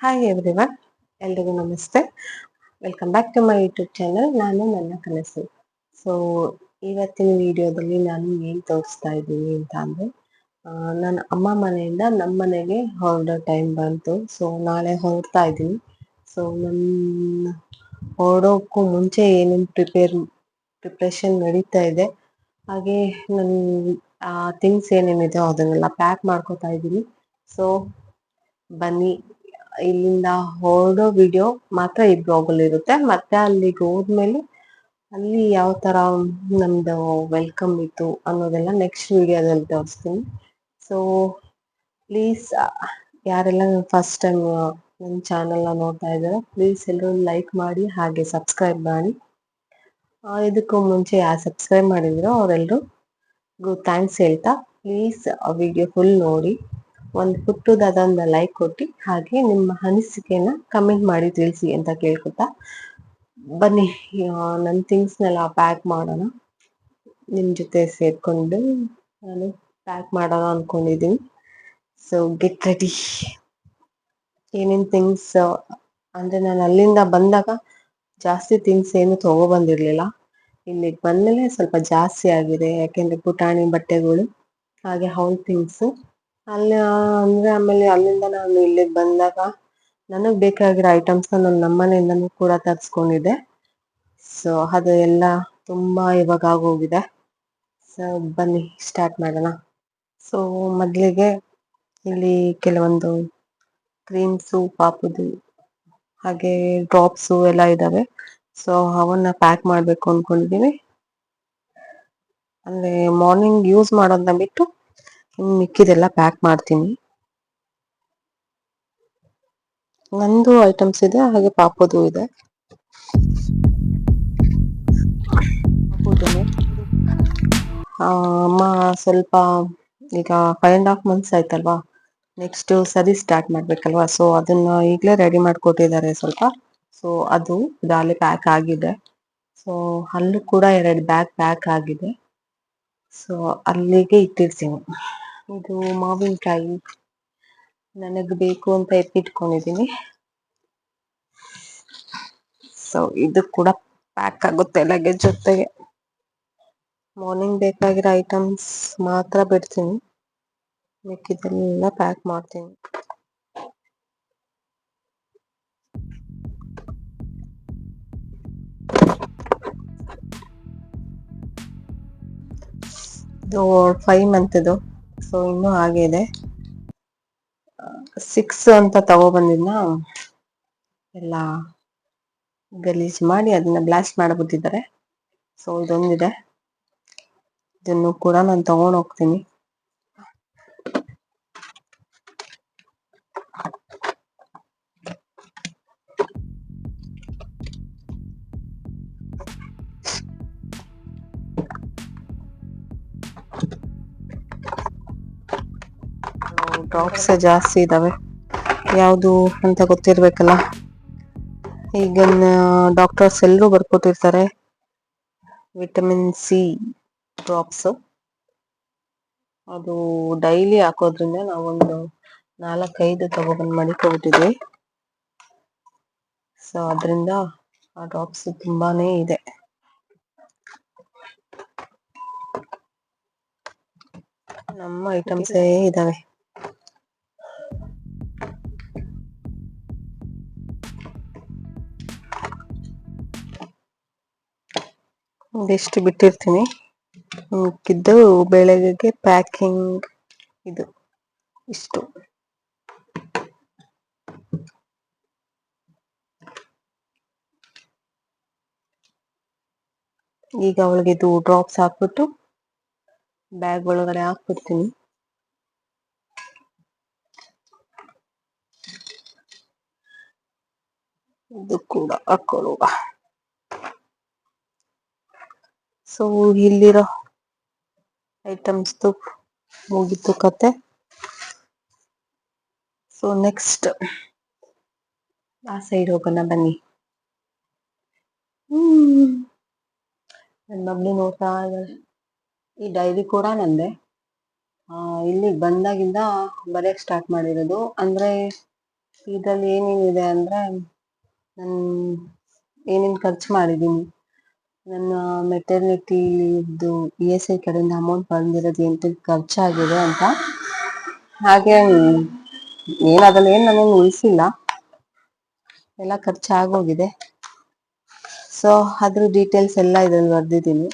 Hi everyone ಎಲ್ರಿಗೂ ನಮಸ್ತೆ. Welcome back to my YouTube channel ನಾನು ನನ್ನ ಕನಸು. ಸೊ ಇವತ್ತಿನ ವಿಡಿಯೋದಲ್ಲಿ ನಾನು ಏನು ತೋರಿಸ್ತಾ ಇದ್ದೀನಿ ಅಂತ ಅಂದರೆ ನನ್ನ ಅಮ್ಮ ಮನೆಯಿಂದ ನಮ್ಮ ಮನೆಗೆ ಹೊರಡೋ ಟೈಮ್ ಬಂತು. ಸೊ ನಾಳೆ ಹೊರಡ್ತಾ ಇದ್ದೀನಿ. ಸೊ ನನ್ನ ಹೊರಡೋಕ್ಕೂ ಮುಂಚೆ ಏನೇನು ಪ್ರಿಪೇರ್ ಪ್ರಿಪ್ರೇಷನ್ ನಡೀತಾ ಇದೆ. ಹಾಗೆ ನನ್ನ ಥಿಂಗ್ಸ್ ಏನೇನಿದೆ ಅದನ್ನೆಲ್ಲ ಪ್ಯಾಕ್ ಮಾಡ್ಕೋತಾ ಇದ್ದೀನಿ. ಸೊ ಬನ್ನಿ. ಇಲ್ಲಿಂದ ಹೊರಡೋ ವಿಡಿಯೋ ಮಾತ್ರ ಈ ಬ್ಲಾಗಲ್ಲಿ ಇರುತ್ತೆ. ಮತ್ತೆ ಅಲ್ಲಿಗೆ ಹೋದ್ಮೇಲೆ ಅಲ್ಲಿ ಯಾವ ತರ ನಮ್ದು ವೆಲ್ಕಮ್ ಇತ್ತು ಅನ್ನೋದೆಲ್ಲ ನೆಕ್ಸ್ಟ್ ವಿಡಿಯೋದಲ್ಲಿ ತೋರಿಸ್ತೀನಿ. ಸೊ ಪ್ಲೀಸ್ ಯಾರೆಲ್ಲ ಫಸ್ಟ್ ಟೈಮ್ ನನ್ನ ಚಾನೆಲ್ನ ನೋಡ್ತಾ ಇದ್ದಾರೆ ಪ್ಲೀಸ್ ಎಲ್ಲರೂ ಲೈಕ್ ಮಾಡಿ, ಹಾಗೆ ಸಬ್ಸ್ಕ್ರೈಬ್ ಮಾಡಿ. ಇದಕ್ಕೂ ಮುಂಚೆ ಯಾರು ಸಬ್ಸ್ಕ್ರೈಬ್ ಮಾಡಿದ್ರು ಅವರೆಲ್ಲರೂ ಥ್ಯಾಂಕ್ಸ್ ಹೇಳ್ತಾ ಪ್ಲೀಸ್ ವಿಡಿಯೋ ಫುಲ್ ನೋಡಿ. ಒಂದು ಪುಟ್ಟದಾದ ಒಂದು ಲೈಕ್ ಕೊಟ್ಟು ಹಾಗೆ ನಿಮ್ಮ ಅನಿಸಿಕೆನ ಕಮೆಂಟ್ ಮಾಡಿ ತಿಳಿಸಿ ಅಂತ ಕೇಳ್ಕೊತಾ ಬನ್ನಿ. ನನ್ನ ಥಿಂಗ್ಸ್ನೆಲ್ಲ ಪ್ಯಾಕ್ ಮಾಡೋಣ. ನಿಮ್ಮ ಜೊತೆ ಸೇರ್ಕೊಂಡು ನಾನು ಪ್ಯಾಕ್ ಮಾಡೋಣ ಅನ್ಕೊಂಡಿದ್ದೀನಿ. ಸೊ ಗೆಟ್ ರೆಡಿ ಏನೇನು ಥಿಂಗ್ಸ್ ಅಂದರೆ ನಾನು ಅಲ್ಲಿಂದ ಬಂದಾಗ ಜಾಸ್ತಿ ಥಿಂಗ್ಸ್ ಏನು ತಗೊಬಂದಿರಲಿಲ್ಲ ಇಲ್ಲಿಗೆ ಬಂದಮೇಲೆ ಸ್ವಲ್ಪ ಜಾಸ್ತಿ ಆಗಿದೆ. ಯಾಕೆಂದರೆ ಪುಟಾಣಿ ಬಟ್ಟೆಗಳು, ಹಾಗೆ ಹೌಲ್ ಥಿಂಗ್ಸು ಅಲ್ಲಿ ಅಂದ್ರೆ ಆಮೇಲೆ ಅಲ್ಲಿಂದ ನಾನು ಇಲ್ಲಿಗೆ ಬಂದಾಗ ನನಗೆ ಬೇಕಾಗಿರೋ ಐಟಮ್ಸ್ನ ನಾನು ನಮ್ಮನೆಯಿಂದನೂ ಕೂಡ ತರಿಸ್ಕೊಂಡಿದ್ದೆ. ಸೊ ಅದು ಎಲ್ಲ ತುಂಬ ಇವಾಗ ಆಗೋಗಿದೆ. ಸೊ ಬನ್ನಿ ಸ್ಟಾರ್ಟ್ ಮಾಡೋಣ. ಸೊ ಮೊದಲಿಗೆ ಇಲ್ಲಿ ಕೆಲವೊಂದು ಕ್ರೀಮ್ಸು ಪಾಪುದು, ಹಾಗೆ ಡ್ರಾಪ್ಸು ಎಲ್ಲ ಇದ್ದಾವೆ ಸೊ ಅವನ್ನ ಪ್ಯಾಕ್ ಮಾಡಬೇಕು ಅಂದ್ಕೊಂಡಿದ್ದೀನಿ ಅಂದರೆ ಮಾರ್ನಿಂಗ್ ಯೂಸ್ ಮಾಡೋದನ್ನ ಬಿಟ್ಟು ಮಿಕ್ಕಿದೆಲ್ಲ ಪ್ಯಾಕ್ ಮಾಡ್ತೀನಿ. ನಂದು ಐಟಮ್ಸ್ ಇದೆ, ಹಾಗೆ ಪಾಪದು ಇದೆ. ಅಮ್ಮ ಸ್ವಲ್ಪ ಈಗ ಫೈವ್ ಅಂಡ್ ಹಾಫ್ ಮಂತ್ಸ್ ಆಯ್ತಲ್ವಾ? ನೆಕ್ಸ್ಟ್ ಸರಿ ಸ್ಟಾರ್ಟ್ ಮಾಡ್ಬೇಕಲ್ವಾ? ಸೊ ಅದನ್ನ ಈಗಲೇ ರೆಡಿ ಮಾಡ್ಕೊಟ್ಟಿದ್ದಾರೆ ಸ್ವಲ್ಪ. ಸೊ ಅದು ಇದಾಗಲೇ ಪ್ಯಾಕ್ ಆಗಿದೆ. ಸೊ ಅಲ್ಲೂ ಕೂಡ ಎರಡು ಬ್ಯಾಗ್ ಪ್ಯಾಕ್ ಆಗಿದೆ. ಸೊ ಅಲ್ಲಿಗೆ ಇಟ್ಟಿರ್ತೀನಿ. ಇದು ಮಾವಿನಕಾಯಿ ನನಗೆ ಬೇಕು ಅಂತ ಎತ್ತಿಟ್ಕೊಂಡಿದ್ದೀನಿ ಸೊ ಇದು ಕೂಡ ಪ್ಯಾಕ್ ಆಗುತ್ತೆ ಲಗೇಜ್ ಜೊತೆಗೆ. ಮಾರ್ನಿಂಗ್ ಬೇಕಾಗಿರೋ ಐಟಮ್ಸ್ ಮಾತ್ರ ಬಿಡ್ತೀನಿ. ಮಿಕ್ಕಿದೆಲ್ಲ ಪ್ಯಾಕ್ ಮಾಡ್ತೀನಿ. ಇದು ಫೈವ್ ಮಂತ್ ಇದು. ಸೊ ಇನ್ನೂ ಹಾಗೆ ಇದೆ. ಸಿಕ್ಸ್ ಅಂತ ತಗೊಬಂದಿದ್ನ ಎಲ್ಲ ಗಲೀಜ್ ಮಾಡಿ ಅದನ್ನ ಬ್ಲಾಸ್ಟ್ ಮಾಡಿಬಿಟ್ಟಿದ್ದಾರೆ. ಸೊ ಇದೊಂದಿದೆ. ಇದನ್ನು ಕೂಡ ನಾನು ತಗೊಂಡು ಹೋಗ್ತೀನಿ. ಡ್ರಾಪ್ಸ್ ಜಾಸ್ತಿ ಇದಾವೆ. ಯಾವುದು ಅಂತ ಗೊತ್ತಿರ್ಬೇಕಲ್ಲ. ಈಗ ಡಾಕ್ಟರ್ಸ್ ಎಲ್ಲರೂ ಬರ್ಕೊತಿರ್ತಾರೆ ವಿಟಮಿನ್ ಸಿ ಡ್ರಾಪ್ಸ್ ಅದು ಡೈಲಿ ಹಾಕೋದ್ರಿಂದ ನಾವೊಂದು ನಾಲ್ಕೈದು ತಗೊಬಂದು ಮಡಿಕೊಬಿಟ್ಟಿದ್ವಿ. ಸೊ ಅದರಿಂದ ಆ ಡ್ರಾಪ್ಸ್ ತುಂಬಾನೇ ಇದೆ. ನಮ್ಮ ಐಟಮ್ಸೇ ಇದಾವೆ. ಒಂದಿಷ್ಟು ಬಿಟ್ಟಿರ್ತೀನಿ. ಮಿಕ್ಕಿದ್ದು ಬೆಳಗ್ಗೆ ಪ್ಯಾಕಿಂಗ್ ಇದು. ಇಷ್ಟು. ಈಗ ಅವಳಿಗೆ ಇದು ಡ್ರಾಪ್ಸ್ ಹಾಕ್ಬಿಟ್ಟು ಬ್ಯಾಗ್ ಒಳಗಡೆ ಹಾಕ್ಬಿಡ್ತೀನಿ. ಇದು ಕೂಡ ಹಾಕೊಳ್ಳುವ. ಸೊ ಇಲ್ಲಿರೋ ಐಟಮ್ಸ್ದು ಮುಗಿತು ಕತೆ. ಸೊ ನೆಕ್ಸ್ಟ್ ಆ ಸೈಡ್ ಹೋಗೋಣ ಬನ್ನಿ. ಹ್ಮ್. ನನ್ನ ಮಗಳು ನೋಡ್ತಾ ಇದ್ದಾಳೆ. ಈ ಡೈರಿ ಕೂಡ ನಂದೆ. ಆ, ಇಲ್ಲಿಗೆ ಬಂದಾಗಿಂದ ಬರೆಯಕ್ಕೆ ಸ್ಟಾರ್ಟ್ ಮಾಡಿರೋದು. ಅಂದ್ರೆ ಇದರಲ್ಲಿ ಏನೇನಿದೆ ಅಂದ್ರೆ ನಾನು ಏನೇನು ಖರ್ಚು ಮಾಡಿದ್ದೀನಿ. ನನ್ನ ಮೆಟರ್ನಿಟಿ ಇದು ಇ ಎಸ್ ಐ ಕಡೆಯಿಂದ ಅಮೌಂಟ್ ಬಂದಿರೋದು ಎಂತ ಖರ್ಚಾಗಿದೆ ಅಂತ. ಹಾಗೆ, ಏನು ಅದನ್ನ ಏನು ನಾನೇನು ಉಳಿಸಿಲ್ಲ. ಎಲ್ಲ ಖರ್ಚಾಗೋಗಿದೆ. ಸೊ ಅದ್ರ ಡೀಟೇಲ್ಸ್ ಎಲ್ಲ ಇದ್ರಲ್ಲಿ ಬರ್ದಿದ್ದೀನಿ.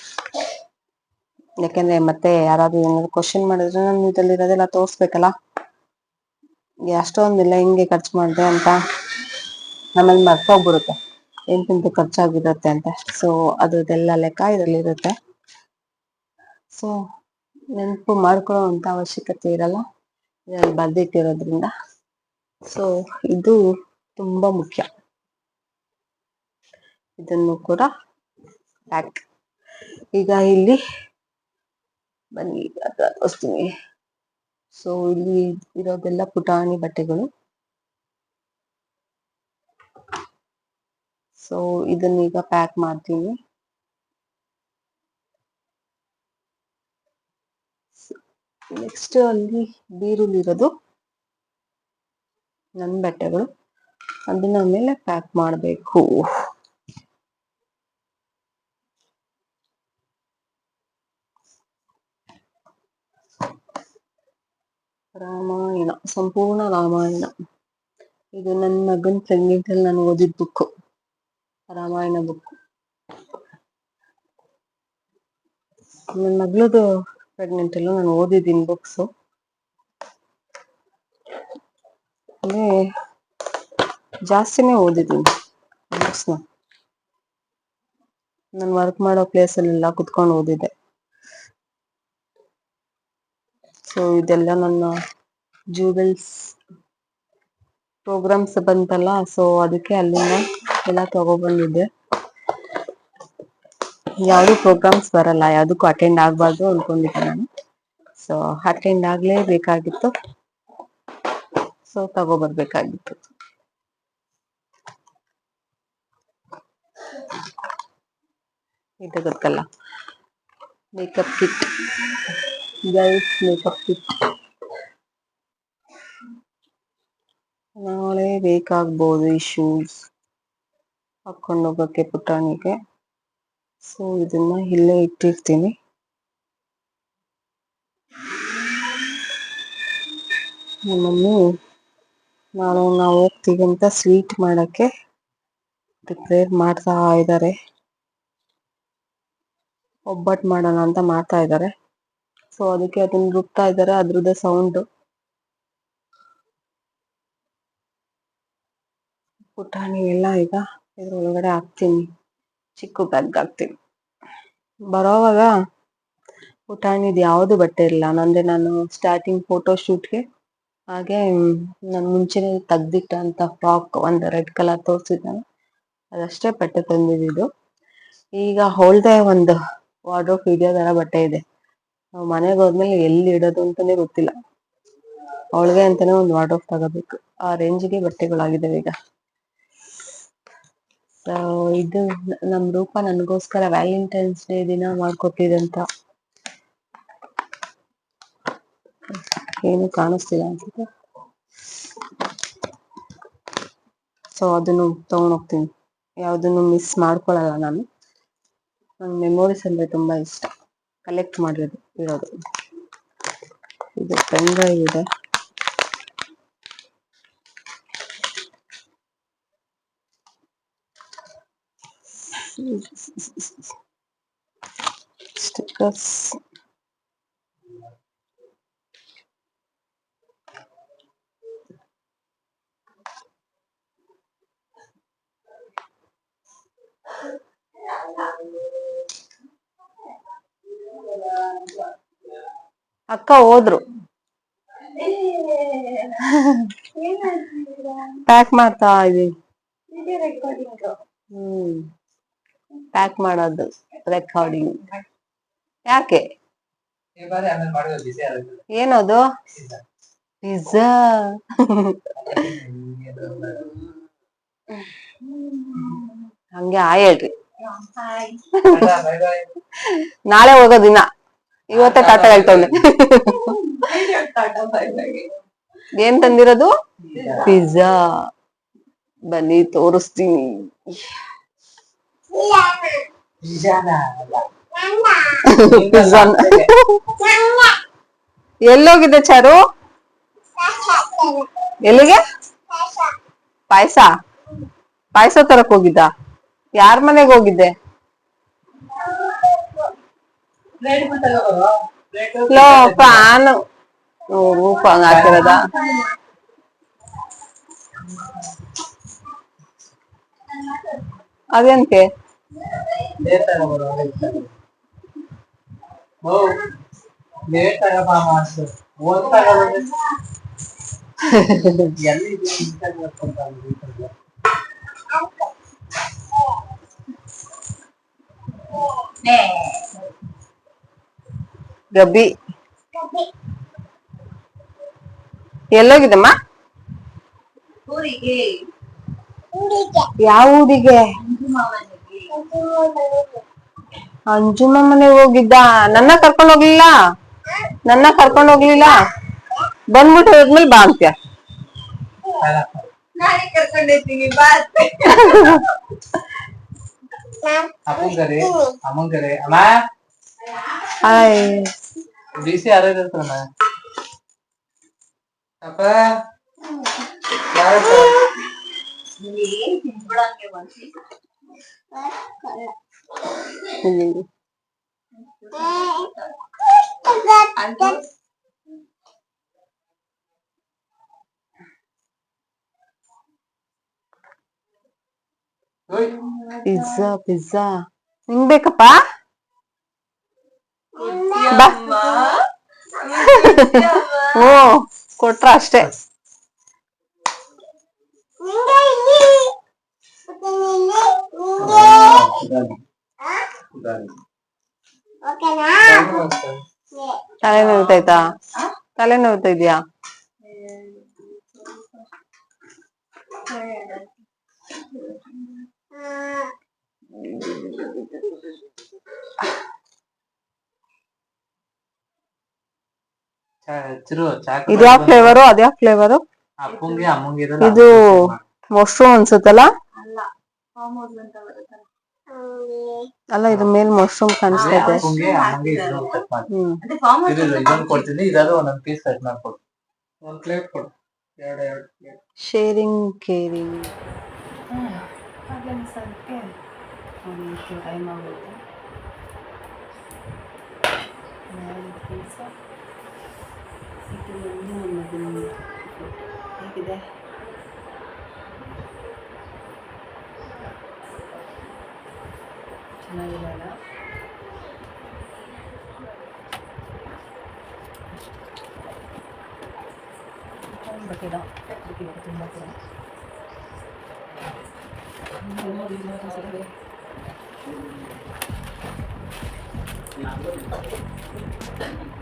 ಯಾಕಂದ್ರೆ ಮತ್ತೆ ಯಾರಾದ್ರೂ ಏನಾದ್ರು ಕ್ವಶನ್ ಮಾಡಿದ್ರೆ ನಾನು ಇದ್ರಲ್ಲಿ ಇರೋದೆಲ್ಲ ತೋರಿಸ್ಬೇಕಲ್ಲ. ಅಷ್ಟೊಂದಿಲ್ಲ, ಹಿಂಗೆ ಖರ್ಚು ಮಾಡಿದೆ ಅಂತ. ನಮ್ಮಲ್ಲಿ ಮರ್ತೋಗ್ಬಿಡುತ್ತೆ. ಎಂತೆಂತ ಖರ್ಚಾಗಿರುತ್ತೆ ಅಂತ. ಸೊ ಅದ್ರದ್ದೆಲ್ಲ ಲೆಕ್ಕ ಇದರಲ್ಲಿರುತ್ತೆ. ಸೊ ನೆನಪು ಮಾಡ್ಕೊಳ್ಳೋ ಅಂತ ಅವಶ್ಯಕತೆ ಇರಲ್ಲ. ಇದ್ರಲ್ಲಿ ಬರ್ದಿಟ್ಟಿರೋದ್ರಿಂದ. ಸೊ ಇದು ತುಂಬಾ ಮುಖ್ಯ. ಇದನ್ನು ಕೂಡ ಪ್ಯಾಕ್ ಈಗ ಇಲ್ಲಿ ಬನ್ನಿ ಹತ್ರ ತೋರಿಸ್ತೀನಿ ಸೊ ಇಲ್ಲಿ ಇರೋದೆಲ್ಲ ಪುಟಾಣಿ ಬಟ್ಟೆಗಳು. ಸೊ ಇದನ್ನೀಗ ಪ್ಯಾಕ್ ಮಾಡ್ತೀನಿ. ನೆಕ್ಸ್ಟ್ ಅಲ್ಲಿ ಬೀರುಲಿರೋದು ನನ್ನ ಬಟ್ಟೆಗಳು. ಅದನ್ನ ಮೇಲೆ ಪ್ಯಾಕ್ ಮಾಡಬೇಕು. ರಾಮಾಯಣ, ಸಂಪೂರ್ಣ ರಾಮಾಯಣ. ಇದು ನನ್ನ ಮಗನ ಪ್ರೆಗ್ನೆಂಟ್ ಅಲ್ಲಿ ನಾನು ಓದಿದ ಬುಕ್ ರಾಮಾಯಣ ಬುಕ್ ನನ್ನ ಮಗಳದು ಪ್ರೆಗ್ನೆಂಟ್ ಅಲ್ಲೂ ನಾನು ಓದಿದ್ದೀನಿ ಬುಕ್ಸ್ ಜಾಸ್ತಿನೇ ಓದಿದ್ದೀನಿ ಬುಕ್ಸ್ನ ನಾನು ವರ್ಕ್ ಮಾಡೋ ಪ್ಲೇಸಲ್ಲೆಲ್ಲ ಕುತ್ಕೊಂಡು ಓದಿದ್ದೆ. ಸೊ ಇದೆಲ್ಲ ನನ್ನ ಜೂಬೆಲ್ಸ್ ಪ್ರೋಗ್ರಾಮ್ಸ್ ಬಂತಲ್ಲ ಸೊ ಅದಕ್ಕೆ ಅಲ್ಲಿಂದ ಎಲ್ಲ ತಗೊಬಂದಿದ್ದೆ. ಯಾವುದು ಪ್ರೋಗ್ರಾಮ್ಸ್ ಬರಲ್ಲ, ಯಾವುದಕ್ಕೂ ಅಟೆಂಡ್ ಆಗಬಾರ್ದು ಅನ್ಕೊಂಡಿದ್ದೆ ನಾನು. ಸೊ ಅಟೆಂಡ್ ಆಗ್ಲೇಬೇಕಾಗಿತ್ತು ಸೊ ತಗೊಬರ್ಬೇಕಾಗಿತ್ತು. ಇದು ಗೊತ್ತಲ್ಲ. Makeup kit girls makeup kit ನಾಳೆ ಬೇಕಾಗ್ಬೋದು ಈ ಶೂಸ್ ಹಾಕೊಂಡು ಹೋಗೋಕ್ಕೆ ಪುಟಾಣಿಗೆ. ಸೊ ಇದನ್ನ ಇಲ್ಲೇ ಇಟ್ಟಿರ್ತೀನಿ. ನಮ್ಮನ್ನು ನಾನು, ನಾವು ಹೋಗ್ತೀವಿ ಅಂತ ಸ್ವೀಟ್ ಮಾಡಕ್ಕೆ ಪ್ರಿಪೇರ್ ಮಾಡ್ತಾ ಇದ್ದಾರೆ. ಒಬ್ಬಟ್ಟು ಮಾಡೋಣ ಅಂತ ಮಾಡ್ತಾ ಇದ್ದಾರೆ. ಸೊ ಅದಕ್ಕೆ ಅದನ್ನ ರುಬ್ತಾ ಇದ್ದಾರೆ, ಅದ್ರದ್ದೇ ಸೌಂಡ್ ಪುಟಾಣಿ ಎಲ್ಲ ಈಗ ಇದ್ರೊಳಗಡೆ ಹಾಕ್ತೀನಿ. ಚಿಕ್ಕ ಬ್ಯಾಗ್ ಹಾಕ್ತೀನಿ. ಬರೋವಾಗ ಪುಟಾಣಿದು ಯಾವುದು ಬಟ್ಟೆ ಇಲ್ಲ. ನಂದೆ ನಾನು ಸ್ಟಾರ್ಟಿಂಗ್ ಫೋಟೋ ಶೂಟ್ಗೆ ಹಾಗೆ ನಾನು ಮುಂಚೆನೆ ತೆಗ್ದಿಟ್ಟಂತ ಫ್ರಾಕ್ ಒಂದು ರೆಡ್ ಕಲರ್ ತೋರಿಸಿದ್ದಾನೆ ಅದಷ್ಟೇ ಬಟ್ಟೆ ತಂದಿದ್ದು ಈಗ ಹೊಳ್ದೆ ಒಂದು ವಾರ್ಡ್ರೋಬ್ ಹಿಡಿಯೋ ತರ ಬಟ್ಟೆ ಇದೆ. ನಾವು ಮನೆಗೆ ಹೋದ್ಮೇಲೆ ಎಲ್ಲಿ ಇಡೋದು ಅಂತಾನೆ ಗೊತ್ತಿಲ್ಲ. ಅವಳಿಗೆ ಅಂತಾನೆ ಒಂದು ವಾರ್ಡ್ರೋಬ್ ತಗೋಬೇಕು. ಆ ರೇಂಜ್ಗೆ ಬಟ್ಟೆಗಳಾಗಿದ್ದಾವೆ ಈಗ. ಇದು ನಮ್ ರೂಪ ನನಗೋಸ್ಕರ ವ್ಯಾಲೆಂಟೈನ್ಸ್ ಡೇ ದಿನ ಮಾಡ್ಕೊಟ್ಟಿದಂತ ಏನು ಕಾಣಿಸ್ತಿಲ್ಲ ಅನ್ಸುತ್ತೆ. ಸೊ ಅದನ್ನು ತಗೊಂಡೋಗ್ತೀನಿ. ಯಾವ್ದನ್ನು ಮಿಸ್ ಮಾಡ್ಕೊಳಲ್ಲ ನಾನು. ನಂಗೆ ಮೆಮೊರೀಸ್ ಅಂದ್ರೆ ತುಂಬಾ ಇಷ್ಟ. ಕಲೆಕ್ಟ್ ಮಾಡಿರೋದು, ಇರೋದು. ಇದು ಪೆನ್ ಡ್ರೈವ್ ಇದೆ. ಸ್ಟಿಕ್ಕರ್ಸ್ ಅಕ್ಕ ಹೋದ್ರು ಪ್ಯಾಕ್ ಮಾಡ್ತಾ ಇದೀನಿ ಹ್ಮ್ ಪ್ಯಾಕ್ ಮಾಡೋದು ರೆಕಾರ್ಡಿಂಗ್ ಯಾಕೆ? ಏನದು? ಪಿಜ್ಜಾ ಹಂಗೆ ಆಯ್ ಹೇಳ್ರಿ. ನಾಳೆ ಹೋಗೋ ದಿನ. ಇವತ್ತೇ ಟಾಟಾ ಹೇಳ್ತವ್ನೆ. ಏನ್ ತಂದಿರೋದು? ಪಿಜ್ಜಾ ಬನ್ನಿ ತೋರಿಸ್ತೀನಿ. ಎಲ್ಲೋಗಿದೆ ಚಾರು? ಎಲ್ಲಿಗೆ? ಪಾಯಸ. ಪಾಯಸ ತರಕ್ ಹೋಗಿದ್ದ? ಯಾರ ಮನೆಗೆ ಹೋಗಿದ್ದೆ? ಲೋ, ಫ್ಯಾನ್. ರೂಪ ಹಾಕಿರೋದ? ಅದೇನ್ಕೆ ಎಲ್ಲಿ ಗಬ್ಬಿ. ಎಲ್ಲೋಗಿದ್ದಮ್ಮ? ಊರಿಗೆ. ಯಾವ ಊರಿಗೆ? ಅಂಜುಮ ಮನೆಗೆ ಹೋಗಿದ್ದ ನನ್ನ ಕರ್ಕೊಂಡ್ ಹೋಗ್ಲಿಲ್ಲ ನನ್ನ ಕರ್ಕೊಂಡ್ ಹೋಗ್ಲಿಲ್ಲ ಬಂದ್ಬಿಟ್ಟು ಹೋದ್ಮೇಲೆ ಬಾ ಅಂತ್ಯ ನಾನೇ ಕರ್ಕೊಂಡಿರ್ತೀನಿ ಬಾ ಅತ್ತೆ. ಅಪ್ಪಂಗರೆ ಅಮ್ಮಂಗರೆ ಅಮ್ಮ ಹಾಯ್ ಬಿಸಿ ಯಾರು ಇರ್ತಾರಮ್ಮ ಅಪ್ಪ ಯಾರಪ್ಪ ಏನ್ ತಿನ್ಬಿಡಂಗೆ ಬಂತು. ಅದು ಓಯ್ ಪಿಜ್ಜಾ ಪಿಜ್ಜಾ ನಿಂಗ್ ಬೇಕಪ್ಪ ಬಾ ಅಮ್ಮ. ಓ ಕೊಟ್ರ ಅಷ್ಟೇ ತಲೆ ನೋವ್ತೈತಾ ತಲೆ ನೋವ್ತಾ ಇದೆಯಾ? ಇದು ಇದ್ಯಾವ ಫ್ಲೇವರು ಅದ್ಯಾವ ಫ್ಲೇವರು ಅಪ್ಪಂಗೆ ಅಮ್ಮಂಗೆ ಇರಲ್ಲ ಇದು ಮಶ್ರೂಮ್ ಅನ್ಸುತ್ತಲ್ಲ? ಅಲ್ಲ ಇದು ಮೇಲ್ ಮಶ್ರೂಮ್ ಕಾಣಿಸ್ತಾ ಇದೆ. ಇದು ಕೊಡ್ತೀನಿ ಇದಾದ್ರೆ ಒಂದೊಂದ್ ಪೀಸ್ ಕಟ್ ಮಾಡ್ಕೊಡು. ಒಂದು ಪ್ಲೇಟ್ ಕೊಡು ಎರಡು ಎರಡು ಪ್ಲೇಟ್ ಶೇರಿಂಗ್ ಕೇರಿಂಗ್ ಟೈಮ್ ಆಗುತ್ತೆ ಹೇಗಿದೆ なるならなんだけだ。できることにっ。それで。Thank you.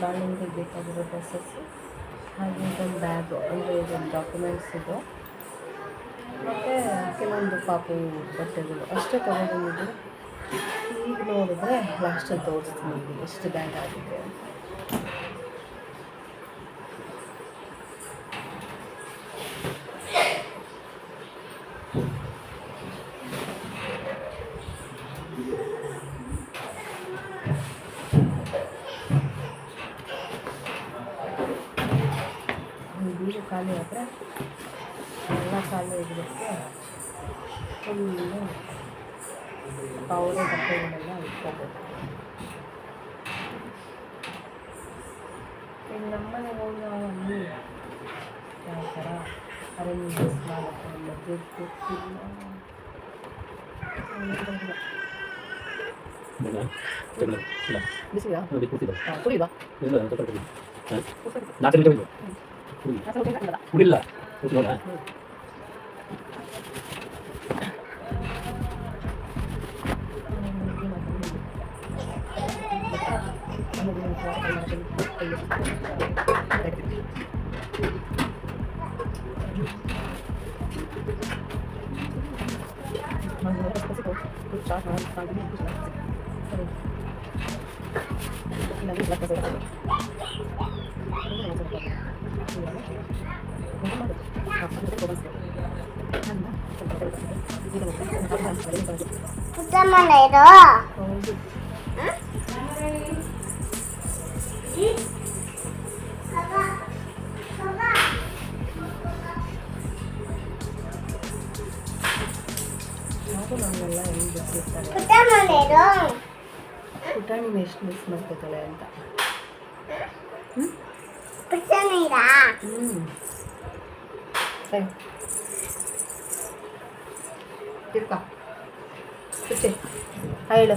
ಬಾಳೆಂಗೆ ಬೇಕಾಗಿರೋ ಡ್ರೆಸ್ಸಸ್ಸು ಹಾಗೆ ಇದೊಂದು ಬ್ಯಾಗು, ಅಂದರೆ ಇದೊಂದು ಡಾಕ್ಯುಮೆಂಟ್ಸ್ ಇದು. ಮತ್ತು ಕೆಲವೊಂದು ಪಾಪು ಬಟ್ಟೆಗಳು ಅಷ್ಟೇ ತೊಗೊಬಂದಿದ್ದೆ ಈಗ ನೋಡಿದ್ರೆ ಲಾಸ್ಟಲ್ಲಿ ತೋರಿಸ್ತೀನಿ ಎಷ್ಟು ಬ್ಯಾಗ್ ಆಗಿದೆ ಅಂತ ಈ ಬೀರು ಖಾಲಿ ಆದರೆ ಎಲ್ಲ ಖಾಲಿ ಆಗಿರುತ್ತೆ ಫುಲ್ಲು ಅವರೇ ಬಟ್ಟೆಗಳೆಲ್ಲ ಇಟ್ಕೋಬೇಕು ಈಗ ನಮ್ಮನೆಗೆ ಹೋಗಿ ನಾವು ಅಲ್ಲಿ ಯಾವ ಥರ ಅರೇಂಜ್ಮೆಂಟ್ಸ್ ಮಾಡುತ್ತೆ ಮದುವೆ ಗೊತ್ತಿಲ್ಲ ಬಿಸಿಲಾ ಕುಡಿಯುವ ಕುಡಿಲ್ಲ Putama na ito. ನಮಗೆಲ್ಲ ಹೆಂಗೆ ಪುಟ್ಟ ಪುಟಾಣಿನ ಎಷ್ಟು ಮಿಸ್ ಮಾಡ್ಕೋತಾಳೆ ಅಂತ. ಹ್ಞೂ ಸರಿ. ತಿರ್ಕ ಕುಚ್ಚೆ ಹಾಯ್ ಹೇಳು.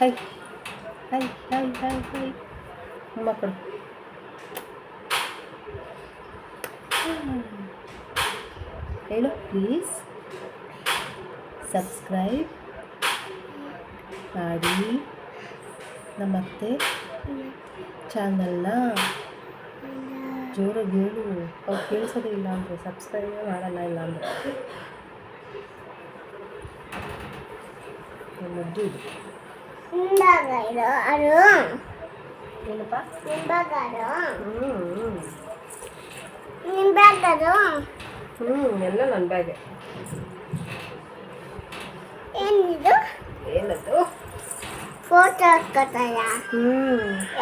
Hi. Hi hi hi hi. ಮಕ್ಕಳು. ಹೇಳು ಪ್ಲೀಸ್ ಸಬ್ಸ್ಕ್ರೈಬ್ ಮಾಡಿ. ನಮ್ಮತ್ತೆ ಚಾನಲ್ನ ಜೋರಾಗಿ ಹೇಳು ಅವ್ರು ಕೇಳಿಸೋದೇ ಇಲ್ಲ ಅಂದರೆ ಸಬ್ಸ್ಕ್ರೈಬೇ ಮಾಡಲ್ಲ ಇಲ್ಲ ಅಂದರೆ. ನಮ್ಮದು ಇದು? ಏನಪ್ಪ? ಹ್ಞೂ ಎಲ್ಲ ನನ್ನ ಬ್ಯಾಗೆ ಏನಿದು? ಏನದು? ಫೋಟೋ ಹಾಕೋತಾಯ ಹ್ಞೂ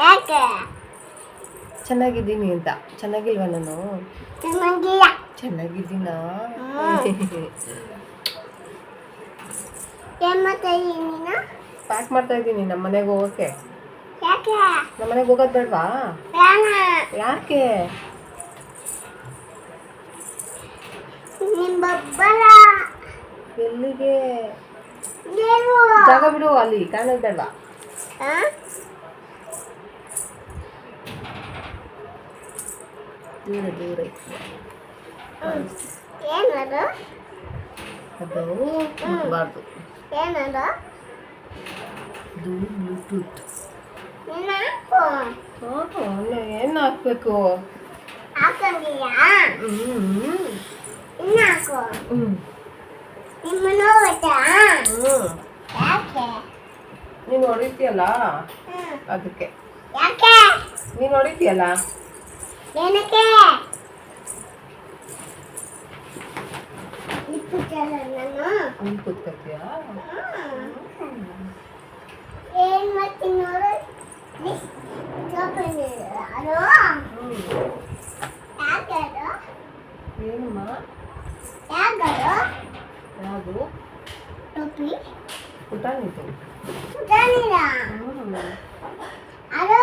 ಯಾಕೆ? ಚೆನ್ನಾಗಿದ್ದೀನಿ ಅಂತ. ಚೆನ್ನಾಗಿಲ್ವ ನಾನು? ಚೆನ್ನಾಗಿಲ್ಲ. ಚೆನ್ನಾಗಿದ್ದೀನಾ? ಏನ್ ಮಾಡ್ತಾ ಇದ್ದೀನಿ ನೀನು? ಪ್ಯಾಕ್ ಮಾಡ್ತಾ ಇದ್ದೀನಿ ನಮ್ಮ ಮನೆಗೆ ಹೋಗೋಕ್ಕೆ ಯಾಕೆ? ನಮ್ಮ ಮನೆಗೆ ಹೋಗೋದು ಬೇಡವಾ? ಬೇಡ ಯಾಕೆ? ಬಬ್ಬರ. ಎಲ್ಲಿಗೆ? ಜಾಗ ಬಿಡು ಅಲ್ಲಿ ಕಾಣೋದು ಬೇಡವಾ ಆ? ದೂರ ದೂರ ಐತೆ ಏನದು? ಅದು ಮುಟ್ಬಾರ್ದು ಏನದು? ಇದು ಬ್ಲೂಟೂತ್. ನಿನ್ನ ಹಾಕು. ಹಾಂ ಏನು ಹಾಕ್ಬೇಕು? ಹಾಕೊಂಡಿಯಾ? ಹ್ಞೂ ಇನ್ನ ಹಾಕು. ಹ್ಞೂ ನಿಮ್ಮನ್ನು ಹೋಗ್ತಾ ಹ್ಞೂ ಯಾಕೆ ನೀನು ಹೊಡಿತೀಯಲ್ಲ ಹ್ಮ್. ಅದಕ್ಕೆ. ಯಾಕೆ? ನೀನು ಹೊಡಿತೀಯಲ್ಲ ಏನಕ್ಕೆ? ಇಪ್ಪತ್ತಲ್ಲ ನಾನು? ನೀನು ಕೂತ್ಕೊತೀಯ ಹ್ಮ್. ಏನ್ ಮಾಡ್ತೀನಿ ನೋಡು? ಸ್ವಲ್ಪ ನೀರು. ಅದು ಹ್ಞೂ ಯಾಕೆ ಅದು? ಏನಮ್ಮ? ಯಾಕದು ಯಾವುದು ಟೋಪಿ ಪುಟಾಣಿದು ಪುಟಾಣಿರ ಹ್ಞೂ ಅದು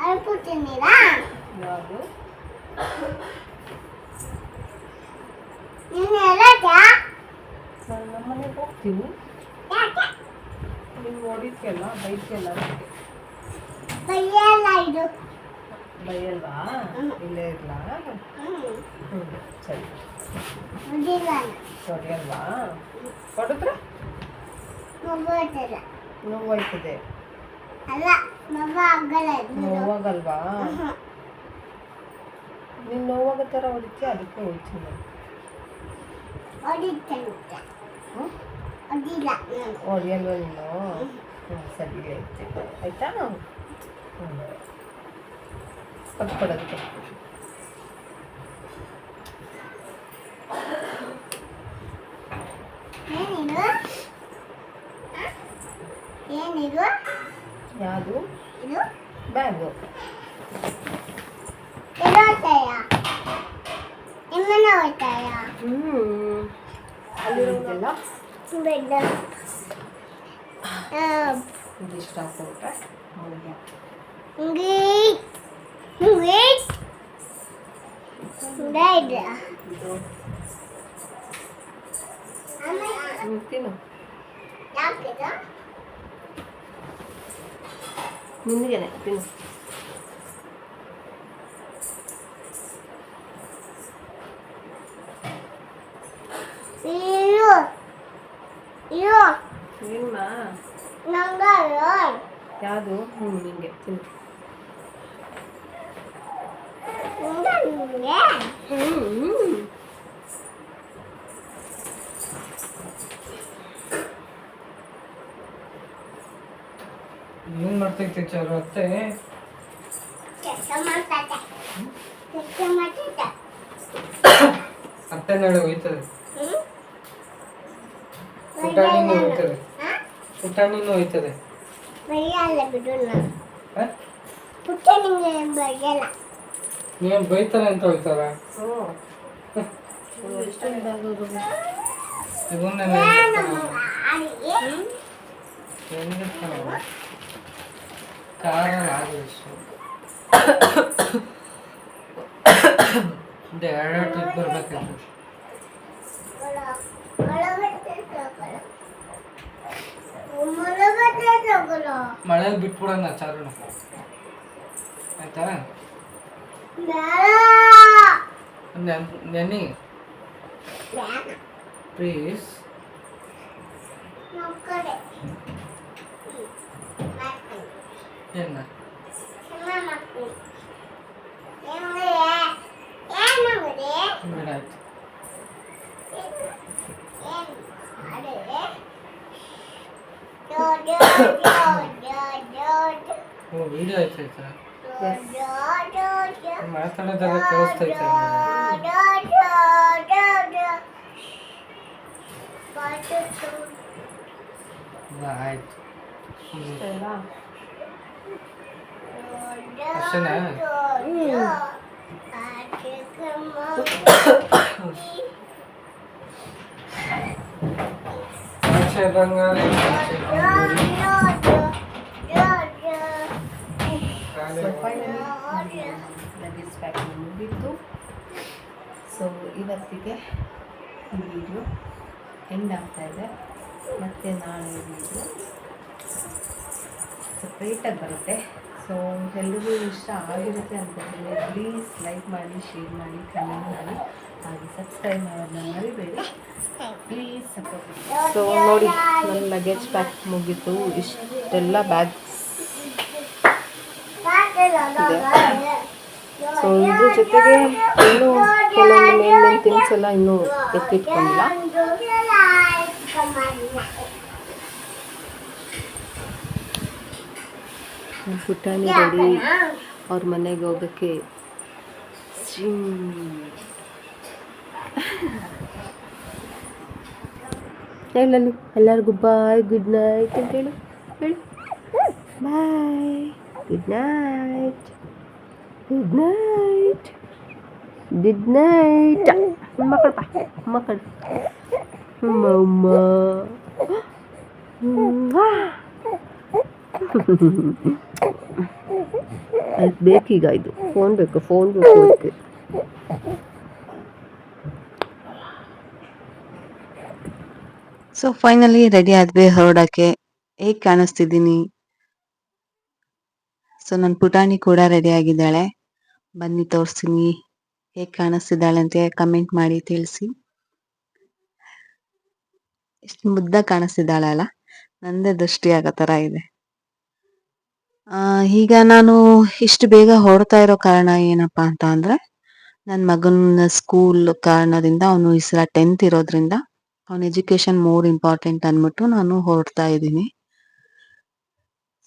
ಅದು ಪುಟಾಣಿರ ಯಾವುದು ನೀನು ಎಲ್ಲಕ್ಕ ನಾನು ನಮ್ಮ ಮನೆಗೆ ಹೋಗ್ತೀನಿ ಯಾಕೆ ನೀನು ಹೊಡಿತೀಯಲ್ಲ ಬೈತೀಯಲ್ಲ ಅದಕ್ಕೆ ಬೈಯಲ್ಲ ಇದು ಬೈಯಲ್ವಾ ಇಲ್ಲೇ ಇರಲಾ ಹ್ಮ್ ಹ್ಞೂ ಸರಿ ಹೊಡಿಲ್ಲ ಹೊಡೆಯಲ್ವಾ ಹೊಡೆದ್ರೆ ನೋವಾಯ್ತದೆ ನೋವಾಗಲ್ವಾ? ನೀನು ನೋವಾಗ ಥರ ಹೊಡಿತೀಯ? ಅದಕ್ಕೆ ಹೋಗ್ತೀನಿ ಹೊಡಿಯಲ್ವ ನಾನು? ಸರಿ ಆಯ್ತು? ಆಯಿತಾ ಹ್ಞೂ ಕೊಟ್ಕೊಡೋದಕ್ಕೆ ಏನಿದು ಹ? ಏನಿದು ಯಾವುದು? ಇದು? ಬ್ಯಾಗು. ಇದು ಹೋಗ್ತಾಯ ನಿಮ್ಮನ್ನ ಹೋಗ್ತಾಯ ಹ್ಞೂ ಅಲ್ಲಿರೋದೆಲ್ಲ ಬೆಡ್ ಇದಿಷ್ಟು ಹಾಕ್ಬಿಟ್ರೆ ಹೌದಾ ಹಿಂಗೆ ಹಿಂಗೆ. ಹಿಂಗೆ ಆಮೇಲೆ ಹ್ಞೂ ತಿನ್ನು. ನಿನಗೇನೆ ತಿನ್ನು. ಯಾವುದು? ಹ್ಞೂ ನಿಂಗೆ ತಿನ್ನು. ಹ್ಞೂ ಏನ್ ಮಾಡ್ತೈತೆ ಚಾರು ಅತ್ತೆ? ಕೆಲಸ ಮಾಡ್ತೈತೆ ಕೆಲಸ ಮಾಡ್ತೈತೆ ಅತ್ತೆ ನಾಳೆ ಹೋಯ್ತದೆ. ಪುಟಾಣಿನೂ ಹೋಯ್ತದೆ. ಹಾ? ಪುಟಾಣಿನೂ ಹೋಯ್ತದೆ. ಬಿಡು ನಾನು. ಹ? ಪುಟ್ಟ ನಿಂಗೆ ಬೈಯಲ್ಲ ನೀನ್ ಬೈತಾನೆ ಅಂತ ಹೋಯ್ತಾರ ಹ್ಞೂ ಎಷ್ಟೊಂದು ಬ್ಯಾಗ್ ಹೋಗೋದು ಇದನ್ನೇ ಹೆಂಗಿರ್ತಾನ ಕಾರ ಆಗಲಿಷ್ಟು ಒಂದು ಎರಡು ಟ್ರಿಪ್ ಬರ್ಬೇಕಂತ ಮಳೇಲಿ ಬಿಟ್ಬಿಡೋಣ ಚಾರುಣ ಆಯ್ತಾ ನೆನ್- ನೆನಿ ಪ್ಲೀಸ್ ಏನ ಬೇಡ ಆಯ್ತು ಓ ವಿಡಿಯೋ ಆಯ್ತಾಯ್ತಾ ಮಾತಾಡೋದೆಲ್ಲ ಕೇಳಿಸ್ತೈತೆ ಬಾ, ಆಯ್ತು ಹ್ಮ್. ಅಲ್ವಾ ಅಷ್ಟೇನಾ ಬಂಗಾರ ಸೊ ಫೈನಲಿ ಲಗೇಜ್ ಪ್ಯಾಕಿಂಗ್ ಮುಗೀತು ಸೊ ಇವತ್ತಿಗೆ ಈ ವಿಡಿಯೋ ಎಂಡ್ ಆಗ್ತಾ ಇದೆ. ಮತ್ತು ನಾಳೆ ವಿಡಿಯೋ ಸಪ್ರೇಟಾಗಿ ಬರುತ್ತೆ. ಸೊ ಎಲ್ಲರಿಗೂ ಇಷ್ಟ ಆಗಿರುತ್ತೆ ಅನ್ಕೋತೀನಿ ಪ್ಲೀಸ್ ಲೈಕ್ ಮಾಡಿ ಶೇರ್ ಮಾಡಿ ಕಮೆಂಟ್ ಮಾಡಿ. ಸೊ ನೋಡಿ, ನನ್ನ ಲಗೇಜ್ ಪ್ಯಾಕ್ ಮುಗೀತು. ಇಷ್ಟೆಲ್ಲ ಬ್ಯಾಗ್ಸ್ ಸೊ ಇದ್ರ ಜೊತೆಗೆ ಇನ್ನೂ ಕೆಲವೊಂದು ಮೇನ್ ಥಿಂಗ್ಸ್ ಎಲ್ಲ ಇನ್ನೂ ಎತ್ತಿಟ್ಕೊಂಡಿಲ್ಲ. ಪುಟಾಣಿ ರೆಡಿ. ಅವ್ರ ಮನೆಗೆ ಹೋಗೋಕ್ಕೆ ಹೇಳಲ್ಲಿ ಎಲ್ಲರಿಗೂ ಬಾಯ್ ಗುಡ್ ನೈಟ್ ಅಂತ ಹೇಳು ಹೇಳು. Bye good night good night good night ಮಕ್ಕಳು ಬಾ ಮಕ್ಕಳು. ಮಮ್ಮ ಅದಕ್ಕೆ ಬೇಕೀಗ ಇದು. ಫೋನ್ ಬೇಕು ಫೋನ್ ಬೇಕು. ಅದಕ್ಕೆ ಸೊ ಫೈನಲಿ ರೆಡಿ ಆದ್ವಿ, ಹೊರಡಕ್ಕೆ, ಹೇಗ್ ಕಾಣಿಸ್ತಿದ್ದೀನಿ? ಸೊ ನನ್ನ ಪುಟಾಣಿ ಕೂಡ ರೆಡಿ ಆಗಿದ್ದಾಳೆ. ಬನ್ನಿ, ತೋರಿಸ್ತೀನಿ. ಹೇಗೆ ಕಾಣಿಸ್ತಿದ್ದಾಳೆ ಅಂತ ಕಮೆಂಟ್ ಮಾಡಿ ತಿಳಿಸಿ. ಎಷ್ಟು ಮುದ್ದ ಕಾಣಿಸ್ತಿದ್ದಾಳೆ ಅಲ್ಲ? ನಂದೇ ದೃಷ್ಟಿ ಆಗೋ ಥರ ಇದೆ. ಈಗ ನಾನು ಇಷ್ಟು ಬೇಗ ಹೊರಡ್ತಾ ಇರೋ ಕಾರಣ ಏನಪ್ಪ ಅಂತ ಅಂದ್ರೆ ನನ್ನ ಮಗನ ಸ್ಕೂಲ್ ಕಾರಣದಿಂದ ಅವನು ಈ ಸಲ ಟೆಂತ್ ಇರೋದ್ರಿಂದ ಅವನ ಎಜುಕೇಶನ್ ಮೋರ್ ಇಂಪಾರ್ಟೆಂಟ್ ಅಂದ್ಬಿಟ್ಟು ನಾನು ಹೊರಡ್ತಾ ಇದ್ದೀನಿ.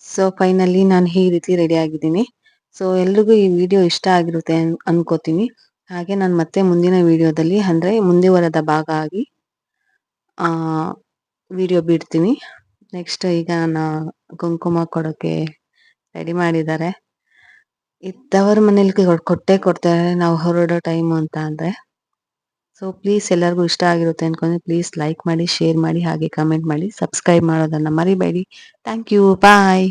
ಸೊ ಫೈನಲಿ ನಾನು ಈ ರೀತಿ ರೆಡಿ ಆಗಿದ್ದೀನಿ. ಸೊ ಎಲ್ರಿಗೂ ಈ ವಿಡಿಯೋ ಇಷ್ಟ ಆಗಿರುತ್ತೆ ಅನ್- ಅನ್ಕೋತೀನಿ. ಹಾಗೆ ನಾನು ಮತ್ತೆ ಮುಂದಿನ ವಿಡಿಯೋದಲ್ಲಿ ಅಂದರೆ ಮುಂದುವರೆದ ಭಾಗ ಆಗಿ ವಿಡಿಯೋ ಬಿಡ್ತೀನಿ. ನೆಕ್ಸ್ಟ್ ಈಗ ನಾನು ಕುಂಕುಮ ಕೊಡೋಕ್ಕೆ ರೆಡಿ ಮಾಡಿದ್ದಾರೆ. ಇದ್ದವರ ಮನೇಲಿ ಕೊಟ್ಟೆ ಕೊಡ್ತಾರೆ. ನಾವು ಹೊರಡೋ ಟೈಮು ಅಂತ ಅಂದ್ರೆ. ಸೊ ಪ್ಲೀಸ್ ಎಲ್ಲರಿಗೂ ಇಷ್ಟ ಆಗಿರುತ್ತೆ ಅನ್ಕೊಂಡ್ರೆ ಪ್ಲೀಸ್ ಲೈಕ್ ಮಾಡಿ ಶೇರ್ ಮಾಡಿ, ಹಾಗೆ ಕಮೆಂಟ್ ಮಾಡಿ ಸಬ್ಸ್ಕ್ರೈಬ್ ಮಾಡೋದನ್ನ ಮರಿಬೇಡಿ. Thank you bye